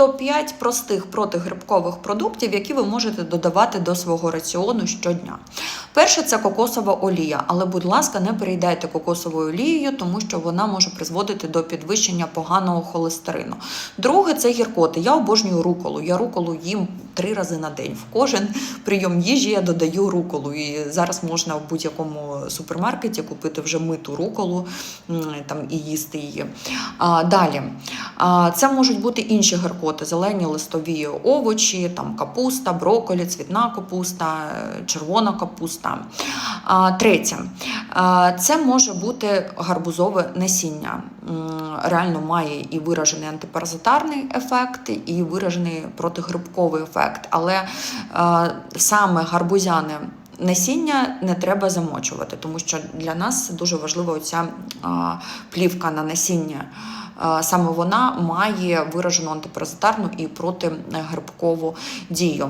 топ-5 простих протигрибкових продуктів, які ви можете додавати до свого раціону щодня. Перше це кокосова олія, але, будь ласка, не переїдайте кокосовою олією, тому що вона може призводити до підвищення поганого холестерину. Друге це гіркоти. Я обожнюю руколу. Я руколу їм три рази на день. В кожен прийом їжі я додаю руколу. І зараз можна в будь-якому супермаркеті купити вже миту руколу там, і їсти її. А, далі. А, це можуть бути інші гіркоти, зелені листові овочі, там капуста, брокколі, цвітна капуста, червона капуста. Третє. Це може бути гарбузове насіння. Реально має і виражений антипаразитарний ефект, і виражений протигрибковий ефект. Але саме гарбузяне насіння не треба замочувати, тому що для нас дуже важлива оця плівка на насіння. А, Саме вона має виражену антипаразитарну і протигрибкову дію.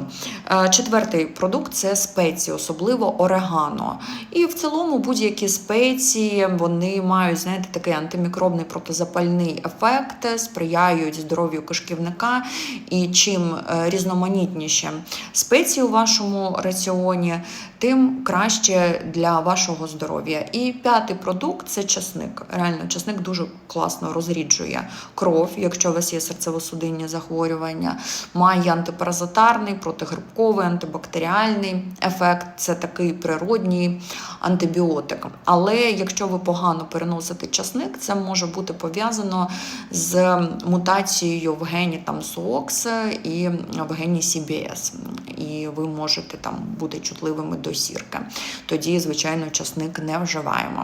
Е, Четвертий продукт це спеції, особливо орегано. І в цілому будь-які спеції вони мають знаєте, такий антимікробний протизапальний ефект, сприяють здоров'ю кишківника. І чим е, різноманітніші спеції у вашому раціоні, тим краще для вашого здоров'я. І п'ятий продукт це часник. Реально, часник дуже класно розріджує кров, якщо у вас є серцево-судинні захворювання, має антипаразитарний, протигрибковий, антибактеріальний ефект. Це такий природній антибіотик. Але якщо ви погано переносите часник, це може бути пов'язано з мутацією в гені там SOX і в гені CBS. І ви можете там бути чутливими до сірки. Тоді, звичайно, часник не вживаємо.